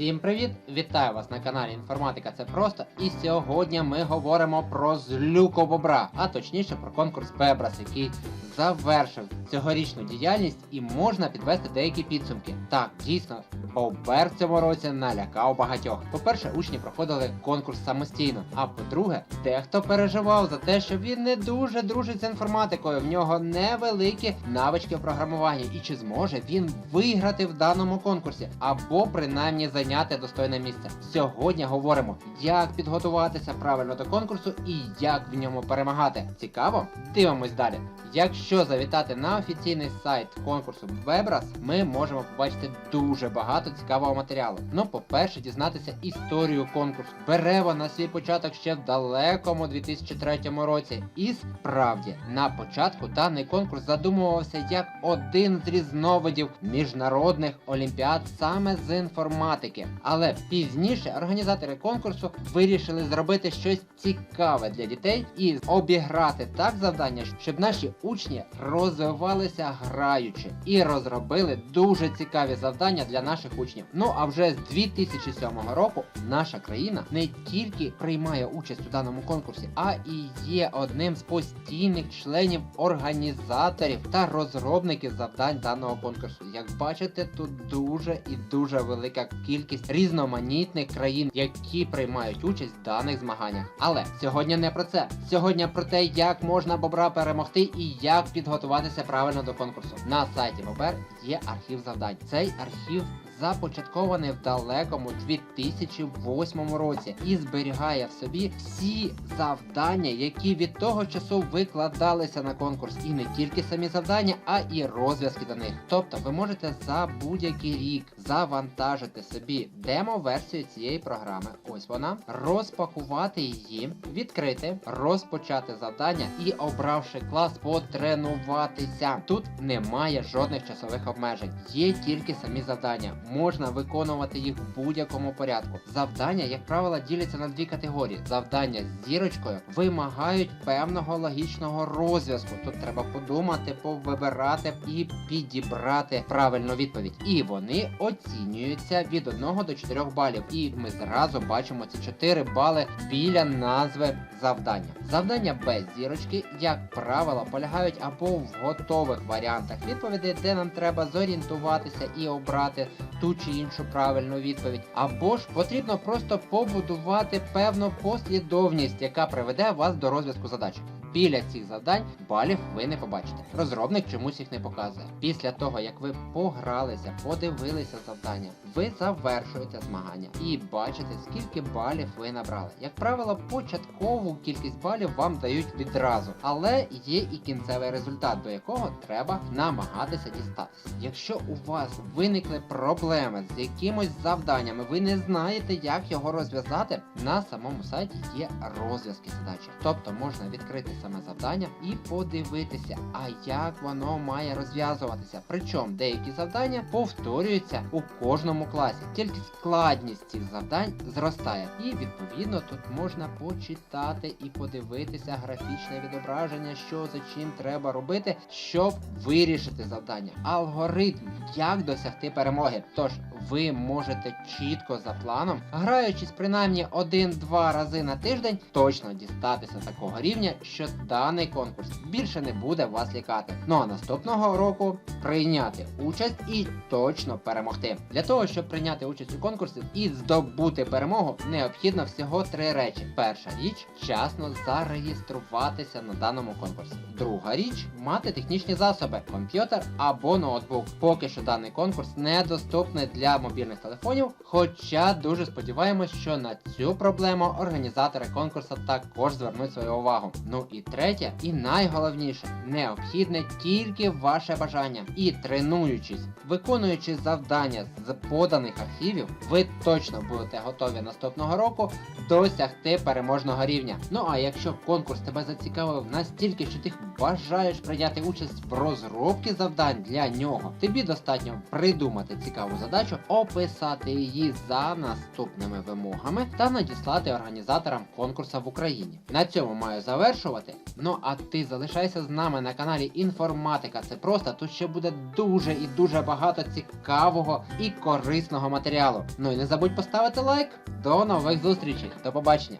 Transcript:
Всім привіт! Вітаю вас на каналі Інформатика Це просто. І сьогодні ми говоримо про злюку бобра, а точніше про конкурс Бебрас, який завершив цьогорічну діяльність і можна підвести деякі підсумки. Так, дійсно, бобер в цьому році налякав багатьох. По-перше, учні проходили конкурс самостійно. А по-друге, дехто переживав за те, що він не дуже дружить з інформатикою. В нього невеликі навички в програмуванні, і чи зможе він виграти в даному конкурсі, або принаймні зайняти достойне місце. Сьогодні говоримо, як підготуватися правильно до конкурсу і як в ньому перемагати. Цікаво? Дивимось далі. Якщо завітати на офіційний сайт конкурсу Webras, ми можемо побачити дуже багато цікавого матеріалу. Ну, по-перше, дізнатися історію конкурсу. Бере вона свій початок ще в далекому 2003 році. І справді, на початку даний конкурс задумувався як один з різновидів міжнародних олімпіад саме з інформатики. Але пізніше організатори конкурсу вирішили зробити щось цікаве для дітей і обіграти так завдання, щоб наші учні розвивалися граючи і розробили дуже цікаві завдання для наших учнів. Ну а вже з 2007 року наша країна не тільки приймає участь у даному конкурсі, а і є одним з постійних членів організаторів та розробників завдань даного конкурсу. Як бачите, тут дуже і дуже велика кількість різноманітних країн, які приймають участь в даних змаганнях. Але сьогодні не про це. Сьогодні про те, як можна бобра перемогти і як підготуватися правильно до конкурсу. На сайті Бобер є архів завдань. Цей архів започаткований в далекому 2008 році і зберігає в собі всі завдання, які від того часу викладалися на конкурс, і не тільки самі завдання, а і розв'язки до них. Тобто ви можете за будь-який рік завантажити собі демо-версію цієї програми. Ось вона, розпакувати її, відкрити, розпочати завдання і, обравши клас, потренуватися. Тут немає жодних часових обмежень, є тільки самі завдання. Можна виконувати їх в будь-якому порядку. Завдання, як правило, діляться на дві категорії. Завдання з зірочкою вимагають певного логічного розв'язку. Тут треба подумати, повибирати і підібрати правильну відповідь. І вони оцінюються від 1 до 4 балів. І ми зразу бачимо ці 4 бали біля назви завдання. Завдання без зірочки, як правило, полягають або в готових варіантах відповідей, де нам треба зорієнтуватися і обрати ту чи іншу правильну відповідь. Або ж потрібно просто побудувати певну послідовність, яка приведе вас до розв'язку задач. Біля цих завдань балів ви не побачите. Розробник чомусь їх не показує. Після того, як ви погралися, подивилися завдання, ви завершуєте змагання і бачите, скільки балів ви набрали. Як правило, початкову кількість балів вам дають відразу, але є і кінцевий результат, до якого треба намагатися дістатися. Якщо у вас виникли проблеми з якимось завданнями, ви не знаєте, як його розв'язати, на самому сайті є розв'язки задачі. Тобто можна відкрити саме завдання і подивитися, а як воно має розв'язуватися. Причому деякі завдання повторюються у кожному класі, тільки складність цих завдань зростає. І відповідно тут можна почитати і подивитися графічне відображення, що за чим треба робити, щоб вирішити завдання. Алгоритм, як досягти перемоги. Тож ви можете чітко за планом, граючись принаймні один-два рази на тиждень, точно дістатися такого рівня, що даний конкурс більше не буде вас лякати. Ну а наступного року прийняти участь і точно перемогти. Для того, щоб прийняти участь у конкурсі і здобути перемогу, необхідно всього три речі. Перша річ вчасно зареєструватися на даному конкурсі. Друга річ мати технічні засоби, комп'ютер або ноутбук. Поки що даний конкурс недоступний для мобільних телефонів, хоча дуже сподіваємось, що на цю проблему організатори конкурсу також звернуть свою увагу. Ну і третє, і найголовніше, необхідне тільки ваше бажання. І тренуючись, виконуючи завдання з поданих архівів, ви точно будете готові наступного року досягти переможного рівня. Ну а якщо конкурс тебе зацікавив настільки, що ти бажаєш прийняти участь в розробці завдань для нього, тобі достатньо придумати цікаву задачу, описати її за наступними вимогами та надіслати організаторам конкурсу в Україні. На цьому маю завершувати. Робити. Ну а ти залишайся з нами на каналі Інформатика. Це просто тут ще буде дуже і дуже багато цікавого і корисного матеріалу. Ну і не забудь поставити лайк. До нових зустрічей. До побачення.